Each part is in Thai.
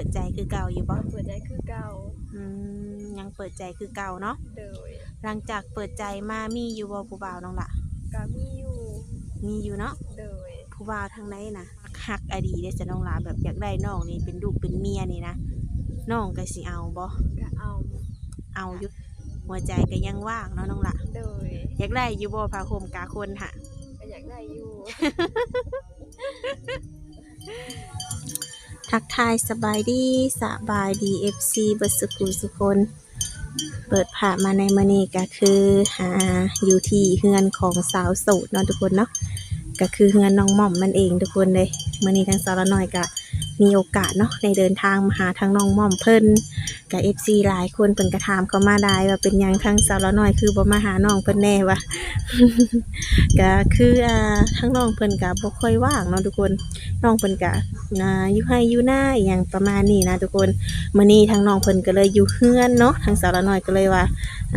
ปิดใจคือเก่าอยู่บ่เปิดใจคือเก่าอืมยังเปิดใจคือเก่าเนาะโดยหลังจากเปิดใจมามีอยู่บ่ผู้บ่าวน้องละกามีอยู่มีอยู่เนาะโดยผู้บ่าวทางไหนนะฮักอดีได้จะน้องละแบบอยากได้น้องนี่เป็นลูกเป็นเมียนี่นะน้องก็สิเอาบ่ก็เอาเอาอยู่หัวใจก็ยังว่างเนาะน้องละโดยอยากได้อยู่บ่พาคมกาคนหะก็อยากได้อยู่ ทักทายสบายดีสบายดี FC เบิดสกุลสุคน เปิดผ่ามาในมันนี่ก็คือหาอยู่ที่เฮือนของสาวโสดเนาะทุกคนเนาะก็คือเฮือนน้องหม่อมมันเองทุกคนเลยมันนี้ทางสาวละหน่อยก็ มีโอกาสเนาะในเดินทางมาหาทางน้องหม่อมเพิ่นกับ FC หลายคนเพิ่นก็ถามเข้ามาได้ว่าเป็นยังทางสาวละน้อยคือบ่มาหาน้องเพิ่นแน่วะก็คืออ่าทั้งน้องเพิ่นก็บ่ค่อยว่างเนาะทุกคนน้องเพิ่นก็อ่าอยู่ให้อยู่หน้าอย่างประมาณนี้นะทุกคนมื้อนี้ทางน้องเพิ่นก็เลยอยู่เฮือนเนาะทางสาวละน้อยก็เลยว่า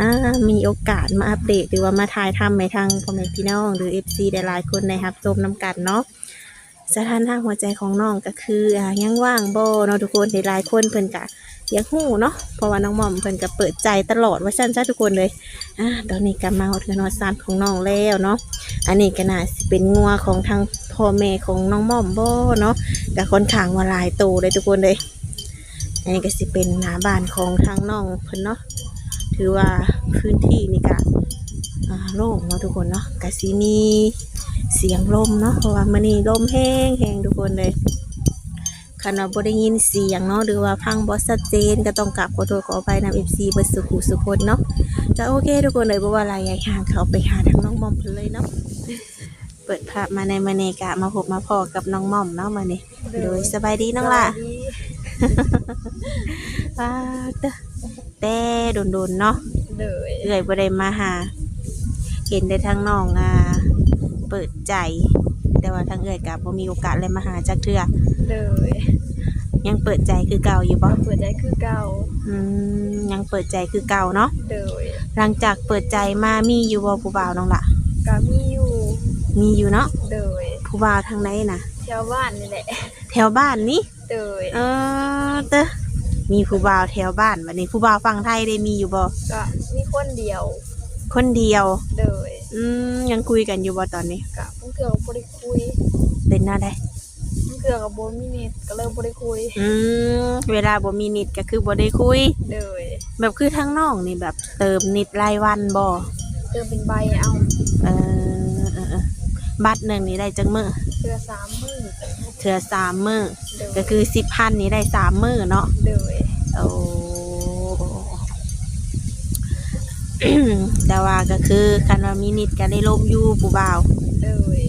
อ่ามีโอกาสมาอัปเดตหรือว่ามาถ่ายทำให้ทางพ่อแม่พี่น้อง หรือ FC ได้หลายคนได้รับชมนํกันเนาะ สถานะหัวใจของน้องก็คืออ่ายังว่างบ่เนาะทุกคนหลายๆคนเพิ่นก็อยากฮู้เนาะเพราะว่าน้องหม่อมเพิ่นก็เปิดใจตลอดว่าซั่นซะทุกคนเลยอ่าตอนนี้ก็มาฮอดเทือนอซานของน้องแล้วเนาะอันนี้ก็น่าสิเป็นงัวของทางพ่อแม่ของน้องม่อมบ่เนาะก็ค่อนข้างว่าหลายโตเลยทุกคนเลยอันนี้ก็สิเป็นหน้าบ้านของทางน้องเพิ่นเนาะถือว่าพื้นที่นี่ก็โล่งเนาะทุกคนเนาะก็สิมี เสียงลมเนาะเพราะว่ามื้อนี้ลมแห้งแห้งทุกคนเลยคันว่าบ่ได้ยินเสียงเนาะหรือว่าพังบ่ชัดเจนก็ต้องกราบขอโทษขออภัยนำ FC เบิดสุขุสุคนเนาะก็โอเค ทุกคนเลยบ่ว่าอะไรใหญ่ห่างเขาไปหาทางน้องม่อมเพิ่นเลยเนาะเปิดภาพมาในมาเนกะมาพบมาพอกับน้องม่อมเนาะมาเนี่โดยสบายดีน้องล่ะสวัสดีว้าเด้อแต่โดนๆเนาะโดยเอื่อยบ่ได้มาหา เห็นได้ทางน้องอ่า เปิดใจ แต่ว่าทางเอื่อยกับบ่มีโอกาสเลยมาหาจักเทื่อโดยยังเปิดใจคือเก่าอยู่บ่เปิดใจคือเก่าอืมยังเปิดใจคือเก่าเนาะโดยหลังจากเปิดใจมามีอยู่บ่ผู้บ่าวน้องล่ะกามีอยู่ มีอยู่เนาะโดยผู้บ่าวทางไหนน่ะชาวบ้านนี่แหละแถวบ้านนี้โดยเออเตอมีผู้บ่าวแถวบ้านบัดนี้ผู้บ่าวฝั่งไทยได้มีอยู่บ่ก็มีคนเดียว คนเดียว โดยอืมยังคุยกันอยู่บ่ตอนนี้ กะเพิ่งเกือบบ่ได้คุยเป็นหน้าได้เพิ่งเกือบกับบ่มีเน็ตก็เลยบ่ได้คุยอืมเวลาบ่มีนิดก็คือบ่ได้คุย โดยแบบคือทั้งน้องนี่แบบเติมนิดรายวันบ่เติมเป็นใบเอาเออเออเออบัตรหนึ่งนี่ได้จังมื้อเทื่อสามมื้อเทื่อสามมื้อโดยก็คือ10,000นี่ได้สามมื้อเนาะโดย โอ้ แต่ว่าก็คือคันว่ามีนิดก็ได้ลมอยู่ผู้บ่าวโดย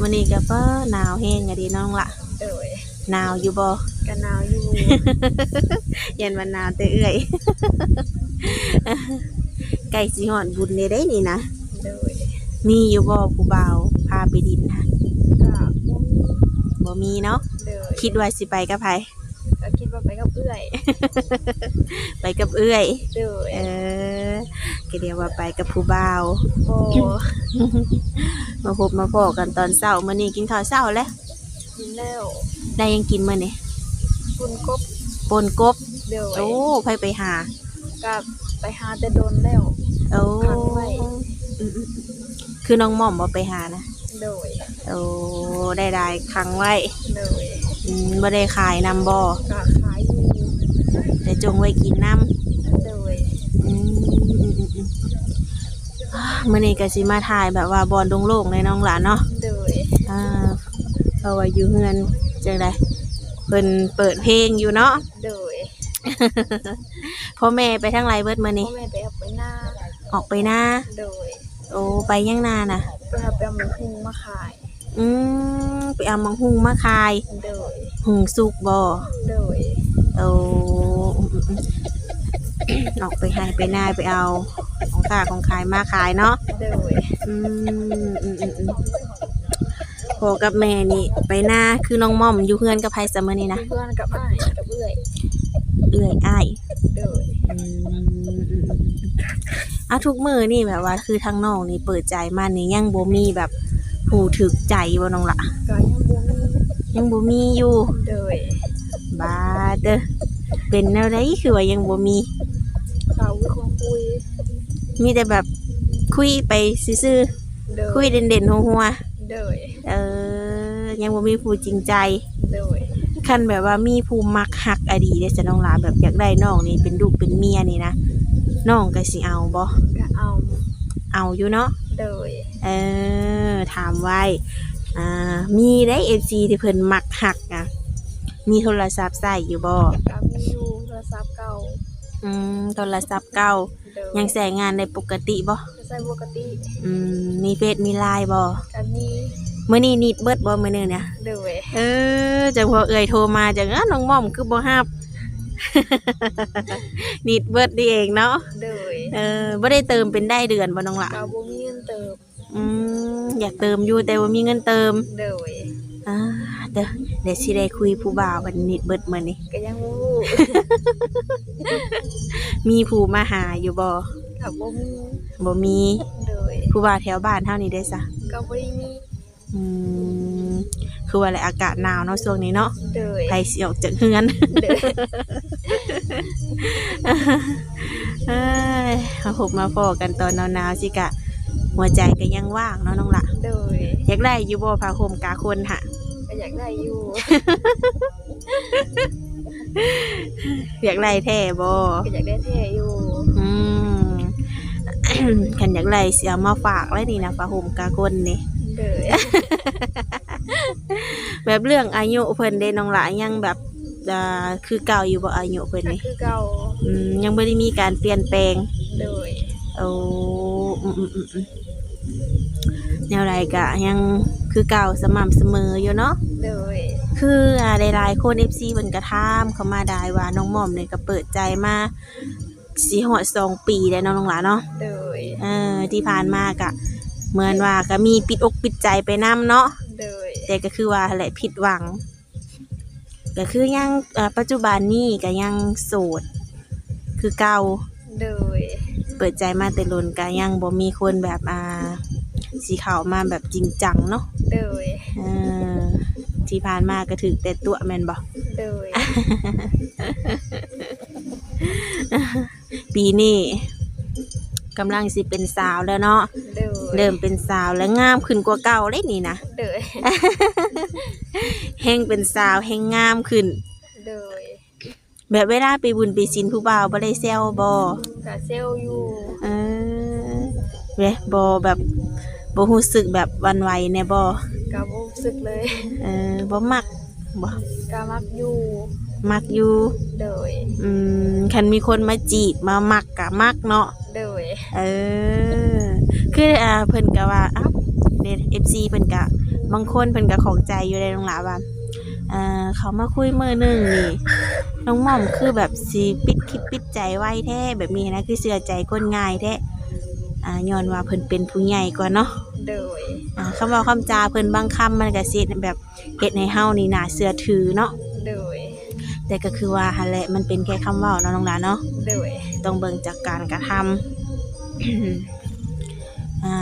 วันนี้ก็เป้อหนาวแห้งอะดีน้องละโดยหนาวอยู่บ่กะหนาวอยู่ยันวันหนาวแต่เอื่อยไก่สิหอนบุญเลยได้นี่นะโดยมีอยู่บ่ผู้บ่าวพาไปดินนะก็บ่มีบ่มีเนาะโดยคิดว่าสิไปกับไผก็คิดว่า ไปกับเอื้อยไปกับเอื้อย โดยเออก็เรียกว่าไปกับผู้บ่าวโบมาพบมาพอกันตอนเช้ามื้อนี้กินข้าวเช้าแล้วกินแล้วได้ยังกินมื้อนี้คุณกบปนกบโดยโอ้ไผไปหากับไปหาแต่โดนแล้วโอ้ขังไว้อืมๆๆคือน้องหม่อมบ่ไปหานะโดยโอ้ได้ได้ขังไว้โดยอืมบ่ได้ขายนำบ่ก็ขายอยู่แต่ จงไว้กินน้โดยำอืมอืมอืมอืมอ่ามื้อนี้ก็สิมาถ่ายแบบว่าบอนโล่งๆในน้องหลานเนาะโดยอ่าเพราะว่าอยู่เฮือนจังไดเพิ่นเปิดเพลงอยู่เนาะ โดยพ่อแม่ไปทางไรเบิดมื้อพ่นี้อแม่ไปเอาไปหน้าออกไปหน้า โดยโอ้ไปยังนาน่ะ ไปเอาไปเอาหมูพุงมาขาย อืมไปเอามังหุงมาขาย โดย หุงสุกบ่โดยโอ้อืม อืมอืมออกไปให้ไปหน้าไปเอา ของข้าของขายมาขายเนาะโดยอืมอืมอืมอืมพ่อกับแม่นี่ ไปหน้าคือน้องม่อมอยู่เพื่อนกับไผเสมอนี่นะเพื่อนกับอ้ายกับเอื้อยเอื้อยอ้ายโดยอืมอืมอืมอืมอะทุกมือนี่แบบว่า คือทางน้องนี่เปิดใจมานี่ยังบ่มีแบบผู้ถึกใจบ่น้องละก็ยังบ่มียังบ่มีอยู่ โดยอบาเด้อ เป็นแนวใดคือว่ายังบ่มี สาววิคนคุยมีแต่แบบคุยไปซื่อเดยๆคุยเด่นๆหัวเดยๆเออ ยังบ่มีผู้จริงใจ เดยคันแบบว่ามีผู้มักฮักอดีได้จะน้องหลาแบบอยากได้น้องนี่เป็นลูกเป็นเมียนี่นะน้องก็สิเอาบ่ก็เอาเอาอยู่เนาะเดยเออถามไว้อ่ามีได้ FC ที่เพิ่นมักฮักอะมีโทรศัพท์ใช้อยู่บ่ก็มีอยู่โทร ศัพท์เก่าอืมโทรศัพท์เก่าเดยยังใช้งานได้ปกติบ่ใช้ปกติอืมมีเฟซมีไลน์บ่ก็มีมื้อนี้นิดเบิดบ่มื้อนี้เนี่ย เดยเออจังพอเอ่ยโทรมาจังอ้าน้องม่อมคือบ่ฮับ นิดเบิดนี่เองเนาะเดยเออบ่ได้เติมเป็นได้เดือนบ่น้องละก็บ่มีเงินเติมอืมอยากเติมอยู่แต่ว่ามีเงินเติมเดยอ่า เด้อเดี๋ยวสิได้คุยผู้บ่าวกันนิดเบิดมื้อนี้ ก็ยังบ่รู้มีผู้มาหาอยู่บ่ก็บ่มีบ่มีเดยผู้บ่าวแถวบ้านเฮานี่ได้ซะก็บ่ได้มีอืมคือว่าแหละอากาศหนาวเนาะช่วงนี้เนาะเดยไผสิออกจากเฮือนเดยเอ้ยมาพบมาพอกันตอนหนาวๆสิกะ หัวใจก็ยังว่างเนาะน้องละเดยอยากได้อยู่บ่ผ้าห่มกาคนหะก็ อยากได้อยู่ อยากได้แท้บ่ก็อยากได้แท้อยู่อืมคันอยากได้เสียมาฝากเลยนี่นะผ้าห่มกาคนนี่ เดยแบบเรื่องอายุเพิ่นเด้น้องละยังแบบอ่าคือเก่าอยู่บ่อายุเพิ่นก็นี่คือเก่าอืมยังบ่ได้มีการเปลี่ยนแปลง เดยโอ้อืมอืมอืมอืมแนวไรกะยัง คือเก่าสม่ำเสมออยู่เนาะเดย คืออ่าหลายๆคน FC เพิ่นก็ถามเข้ามาได้ว่าน้องหม่อมเนี่ยก็เปิดใจมาสิฮอดสองปีแล้วเนาะน้องหลาเนาะเดย เออที่ผ่านมาก็เหมือนว่าก็มีปิดอกปิดใจไปนํเนาะเดย แต่ก็คือว่าแหละผิดหวัง ก็คือยังอ่าปัจจุบันนี้ก็ยังโสด คือเก่าเดย เปิดใจมาแต่ลนก็ยังบ่มีคนแบบอ่า สีขาวมาแบบจริงจังเนาะเดยเออที่ผ่านมาก็ถึกแต่ตัวแม่นบ่เดย ปีนี้กำลังสิเป็นสาวแล้วเนาะเดยเริ่มเป็นสาวแล้วงามขึ้นกว่าเก่าเลยนี่นะเดยแฮงเป็นสาวแฮงงามขึ้นเดยแบบเวลาไปบุญไปศิลผู้บ่าวบ่ได้แซวบ่กะเซลอยู่เออเว้ยบ่แบบ บ่รู้สึกแบบหวันไหวแน่บ่กะบ่รู้สึกเลยเออบ่มักบ่กะมักอยู่มักอยู่เดยอืมคันมีคนมาจีบมามักกะมักเนาะเดยเออคืออ่าเพิ่นก็ว่าอ้าวเด็ด FC เพิ่นก็บางคนเพิ่นก็ของใจอยู่ในโรงหลาว่าอ่าเขามาคุยมื้อหนึงนี่น้องหม่อมคือแบบสิปิดคิดปิดใจไว้แท้แบบนี้นะคือเชื่อใจคนง่ายแท้ อ่าย้อนว่าเพิ่นเป็นผู้ใหญ่กว่าเนาะเดยอ่าคำเว้าคำจาเพิ่นบางคำมันก็สิเฮ็ดแบบเฮ็ดให้เฮานี่น่าเชื่อถือเนาะเดยแต่ก็คือว่าหั่นแหละมันเป็นแค่คำเว้าเนาะน้องหลานเนาะเดยต้องเบิ่งจากการกระทำ อ่า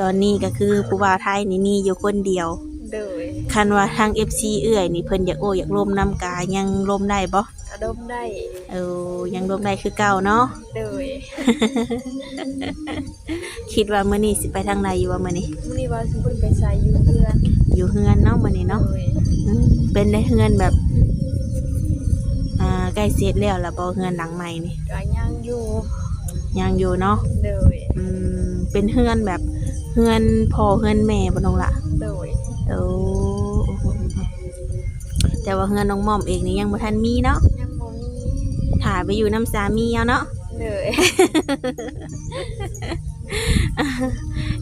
ตอนนี้ก็คือผู้บ่าวไทยนี่มีอยู่คนเดียวเดยคันว่าทาง FC เอื้อยนี่เพิ่นอยากโอ้อยากร่วมนำกายังร่วมได้บ่กะดมได้เออยังร่วมได้คือเก่าเนาะเดย คิดว่ามื้อนี้สิไปทางใดอยู่ว่ามื้อนี้มื้อนี้ว่าสิเพิ่นไปใส่อยู่เพื่อนอยู่เฮือนเนาะมื้อนี้เนาะเดยอืมเป็นได้เฮือนแบบอ่าใกล้เสร็จแล้วล่ะบ่เฮือนหลังใหม่นี่กะยังอยู่ยังอยู่เนาะเดยอืมเป็นเฮือนแบบเฮือนพ่อเฮือนแม่บ่น้องละเดยโอ้แต่ว่าเฮือนน้องม่อมเองนี่ยังบ่ทันมีเนาะยังบ่มีถ่าไปอยู่น้ำสามีเอาเนาะ เดย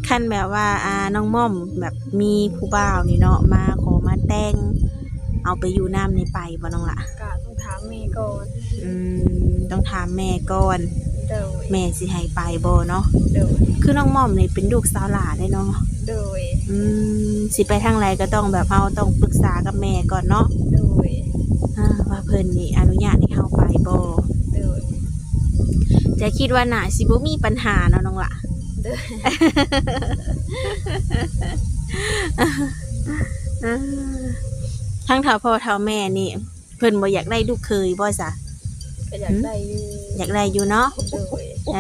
คันแบบว่าอ่าน้องม่อมแบบมีผู้บ่าวนี่เนาะมาขอมาแต่ง เอาไปอยู่น้ำในไปบ่น้องละกะต้องถามแม่ก่อนอืมต้องถามแม่ก่อนเดยแม่สิให้ไปบ่เนาะเดยคือน้องม่อมนี่เป็นลูกสาวหลาได้เนาะเดยอืมสิไปทางไรก็ต้องแบบเอาต้องปรึกษากับแม่ก่อนเนาะเดยอ่าว่าเพิ่นนี่อนุญาตให้เข้าไปบ่เดย แต่คิดว่าน่าสิบ่มีปัญหาเนาะน้องละเดยเออทั้งเท่าพ่อเท่าแม่นี่ เพิ่นบ่อยากได้ลูกเคยบ่ซะก็อยากได้อยู่อยากได้อยู่เนาะโดยเอ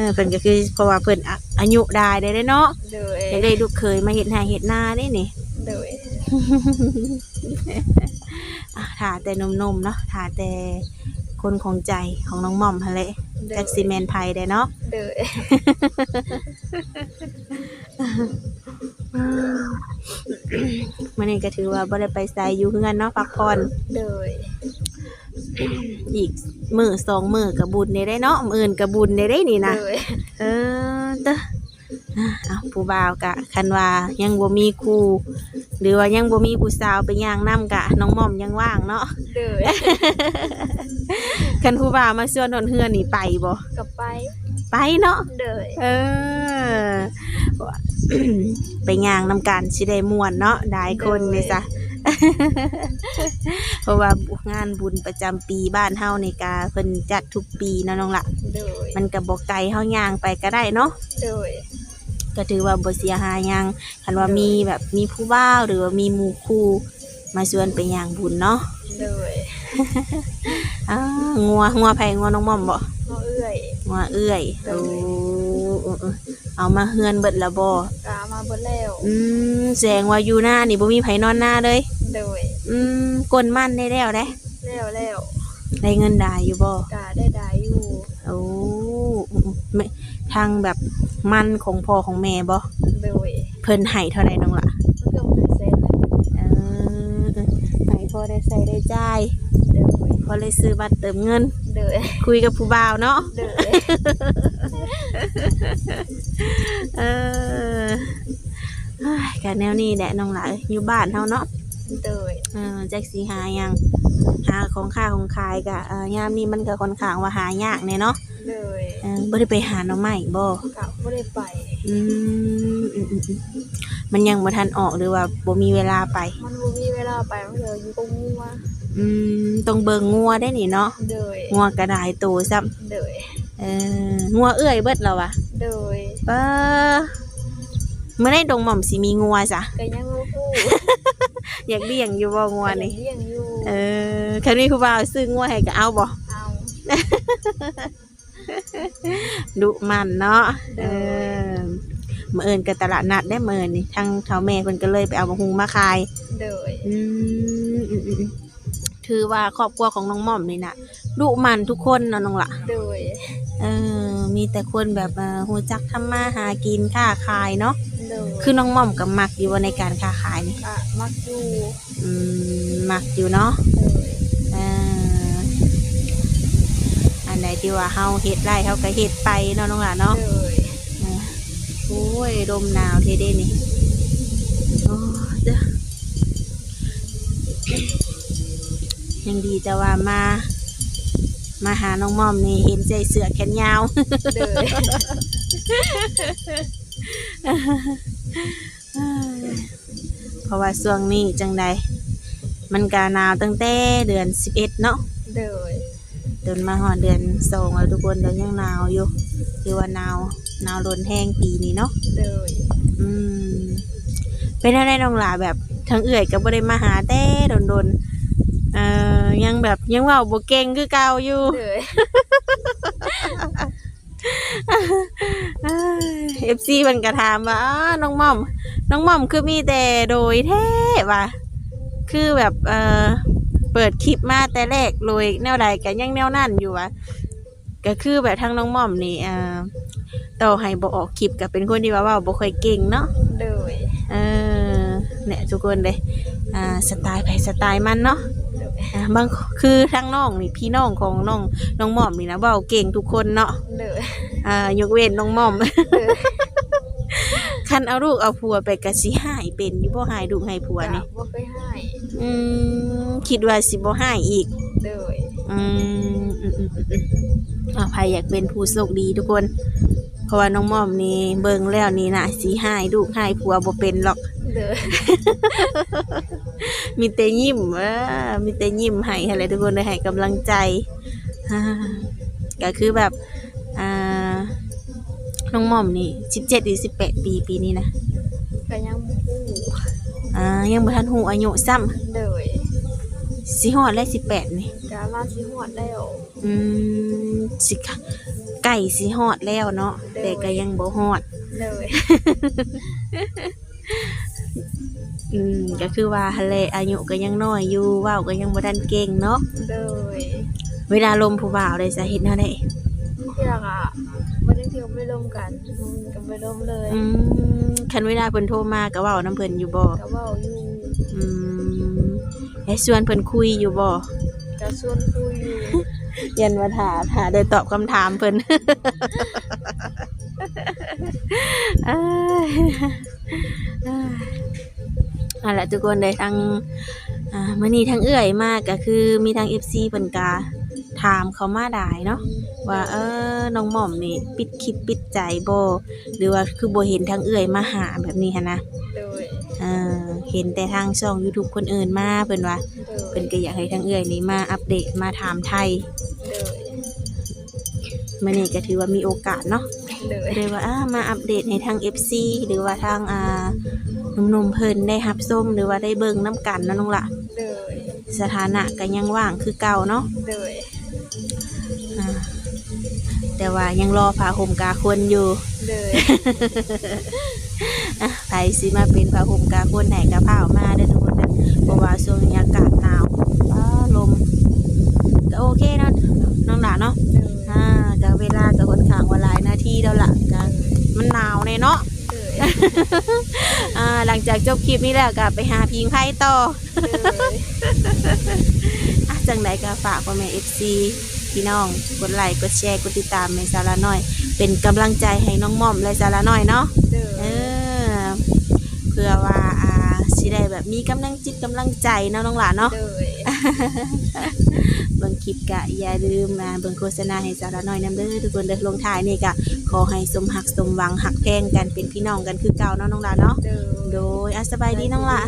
อเพิ่นก็คือเพราะว่าเพิ่นอะอายุได้ได้เด้เนาะโดยอยากได้ลูกเคยมาเฮ็ดนาเฮ็ดนาได้นี่โดยอะถ่าแต่นมๆเนาะถ่าแต่ คนของใจของน้องหม่อมหั่นแหละโดยจักซีเมนไผได้เนาะโดยมื้อนี้ก็ถือว่าบ่ได้ไปไสอยู่เฮือนเนาะพักผ่อนโดยอีกมื้อสองมื้อก็บุญได้ได้เนาะมื้ออื่นก็บุญได้ได้นี่นะโดยเออเด้ออะเอาผู้บ่าวกะ คันว่ายังบ่มีครู หรือว่ายังบ่มีผู้สาวไปย่างนํกะน้องหม่อมยังว่างเนาะโดยคันผู้บ่าวมาชวนนนเฮือนนี่ไปบ่กลับไป ไปเนาะโดยเออ ไปย่างนำกันสิได้ม่วนเนาะได้คนนี่ซะเพราะว่างานบุญประจำปีบ้านเฮานี่กาเพิ่นจัดทุกปีเนาะน้องละโดยมันก็บ่ไกลเฮาย่างไปก็ได้เนาะโดย ก็ถือว่าบ่เสียหายหยังคันว่ามีแบบมีผู้บ่าวหรือว่ามีหมู่คู่มาชวนไปย่างบุญเนาะโดยอ้างัวงัวไผงัวน้องม่อมบ่หมอเอื้อยงัวเอื้อยโอ้เออเออเอามาเฮือนเบิดและบ่กามาเบดแล้วอืมแสดงว่าอยู่หน้านี่บ่มีไผนอนหน้าเลยโดยอืมกวนมันได้แล้วเด้แล้วแล้วได้เงินได้อยู่บ่กาได้ได้อยู่โอ้ไม่ทางแบบ มันของพ่อของแม่บ่โดยเพิ่นให้เท่าใดน้องล่ะมันก็มันเซ็นเออให้พอได้ใส่ได้จ่ายโดยพอเลยซื้อบัตรเติมเงิน โดยคุยกับผู้บ่าวเนาะโดยเออเฮ้ยกะแนวนี้แหละน้องหลายอยู่บ้านเฮาเนาะโดยเออแจ็คสีหาหยังหาของค่าของขายกะเอ่อยามนี้มันก็ค่อนข้างว่าหายากแน่เนาะ โดยเออบ่ได้ไปหาหน่อไม้บ่กะไม่ได้ไปอืมอืมอืมอืมมันยังบ่ทันออกหรือว่าบ่มีเวลาไป มันบ่มีเวลาไปมันเดี๋ยวอยู่กับงัวอืมต้องเบิ่งงัวได้นี่เนาะโดยงัวกระดายโตซ้ำโดยเอองัวเอื้อยเบิดแล้ววะโดยเออเมื่อได้ดงหม่อมสิมีงัวจ้ะก็ยังบ่ฮู้อยากเลี้ยงอยู่บ่งัวนี่เลี้ยงอยู่เออคันนี้ผู้บ่าวซื้องัวให้ก็เอาบ่เอา ดุมันเนาะเออมื่อเอินกับตลาดนัดได้เมื่อนี่ทางเฒ่าแม่เพิ่นก็เลยไปเอาบะฮุงมาขายโดยอืมอืมอืมอืมถือว่าครอบครัวของน้องหม่อมนี่น่ะดุมันทุกคนเนาะน้องละโดยเออ มีแต่คนแบบเอ่อฮู้จักทำมาหากินค้าขายเนาะโดยคือน้องหม่อมก็มักอยู่ว่าในการค้าขายนี่กะมักอยู่อืมมักอยู่เนาะ โดย เออ อันไหนที่ว่าเฮาเฮ็ดได้เฮาก็เฮ็ดไปเนาะน้องหล่ะเนาะโดยอ่าโอ้ยลมหนาวเทเด้นี่โอ้เด้อยังดีแต่ว่ามา มาหาน้องม่อมนี่เห็นใจเสือแขนยาวโดยเพราะว่าช่วงนี้จังใดมันกาหนาวตั้งแต่เดือนสิบเอ็ดเนาะโดย จนมาหอดเดือนสองแล้วทุกคนเดี๋ยวยังหนาวอยู่คือว่าหนาวหนาวล้นแห้งปีนี้เนาะโดยอืมเป็นอะไรน้องหลาแบบทั้งเอื่อยก็บ่ได้มาหาแต่โดนๆเอ่อยังแบบยังเว่าบ่เก่งคือเก่าอยู่โดยเอฟซีมันก็ถามว่าอ้าน้องหม่อม น้องหม่อมคือมีแต่โดยแท้ว่ะคือแบบเอ่อ เปิดคลิปมาแต่แรกโดยแนวใดก็ยังแนวนั่นอยู่ว่ะก็คือแบบทั้งน้องหม่อมนี่เอ่อต่อให้บ่ออกคลิปก็เป็นคนที่ว่าเว้าบ่ค่อยเก่งเนาะโดยเออเนี่ยทุกคนเลยอ่าสไตล์ไผสไตล์มันเนาะโดยอ่าบางคือทั้งน้องนี่พี่น้องของน้องน้องหม่อมนี่นะเว้าเก่งทุกคนเนาะโดยอ่ายกเว้นน้องหม่อม โดย คันเอาลูกเอาผัวไปกะสิหายเป็นอยู่บ่หายลูกให้ผัวนี่กะบ่เคยให้อืมคิดว่าสิบ่หายอีกโดยอืมอืมอืมอืมอืมอ่าใครอยากเป็นผู้โชคดีทุกคน เพราะว่าน้องหม่อมนี่เบิ่งแล้วนี่นะสิหายลูกหายผัวบ่เป็นหรอกโดยมีแต่ยิ้มเออมีแต่ยิ้มให้อะไรทุกคนเลยให้กำลังใจอ่าก็คือแบบอ่า น้องหม่อมนี่สิบเจ็ดหรือสิบแปดปีปีนี้นะก็ยังบ่ฮู้อ่ายังบ่ทันหูอายุซ้โดยำสิฮอดและ18นี่กามาสิหอดแล้วอืมสิค่ะไก่สิฮอดแล้วเนาะแต่ก็ยังบ่ฮอด เลยอืมก็คือว่าหั่นแหละอายุก็ยังน้อยอยู่เว้าก็ยังบ่ทันเก่งเนาะเลยเวลาลมผู้บ่าวได้สาเฮ็ดแนวใด กันมันก็ไม่ลมเลยอืมคันเวลาเพิ่นโทรมาก็เว้านํเพิ่นอยู่บ่ก็เว้าอยู่อืมให้ชวนเพิ่นคุยอยู่บ่ก็ชวนคุยอยู่ยันมาถามหาได้ตอบคำถามเพิ่นเอ้ยเอ้ยเอาล่ะทุกคนได้ทั้งอ่ามื้อนี้ทั้งเอื้อยมากก็คือมีทั้ง FC เพิ่นกาถามเขามาได้เนาะ ว่าเออน้องหม่อมนี่ปิดคลิปปิดใจบ่หรือว่าคือบ่เห็นทั้งเอื้อยมาหาแบบนี้หันนะเลยเออเห็นแต่ทางช่อง YouTube คนอื่นมาเพิ่นว่าเลยเพิ่นก็อยากให้ทั้งเอื้อยนี่มาอัปเดตมาถามไทยเลยมื่อนี้ก็ถือว่ามีโอกาสเนาะเลยเลยว่าอ่ามาอัปเดตให้ทาง FC หรือว่าทางอ่าหนุ่มๆเพิ่นได้รับส้มหรือว่าได้เบิ่งน้ำกันเนาะน้องละเลยสถานะก็ยังว่างคือเก่าเนาะเลยอ่า แต่ว่ายังรอผ้าห่มกาคนอยู่ เลยอะใครสิมาเป็นผ้าห่มกาคนไหนก็พาออกมาเด้อทุกคนเด้อเพราะว่าช่วงนี้อากาศหนาวฟ้าลมก็โอเคเนาะน้องหลาเนาะเลยอ่าก็เวลาก็ค่อนข้างว่าหลายนาทีแล้วล่ะก็มันหนาวเลยเนาะเลยอ่าหลังจากจบคลิปนี้แล้วก็ไปหาพิงไพ่ต่อเลยอะจังไดก็ฝากพ่อแม่เอฟซี พี่น้อง กดไลค์ กดแชร์ กดติดตามในสาระน้อย เป็นกำลังใจให้น้องม่อมและสาระน้อยเนาะเลเอยอเพื่อว่าอ่าสิได้แบบมีกำลังจิตกำลังใจเนาะน้องหลานเนาะเลยเบิ่งคลิปกะอย่าลืมมาเบิ่งโฆษณาให้สาระน้อยนำเด้อทุกคนเด้อลงท้ายนี่กะขอให้สมหักสมหวังหักแพงกันเป็นพี่น้องกันคือเก่าเนาะน้องหลานเนาะเลยโดยอะสบายดีน้องหละ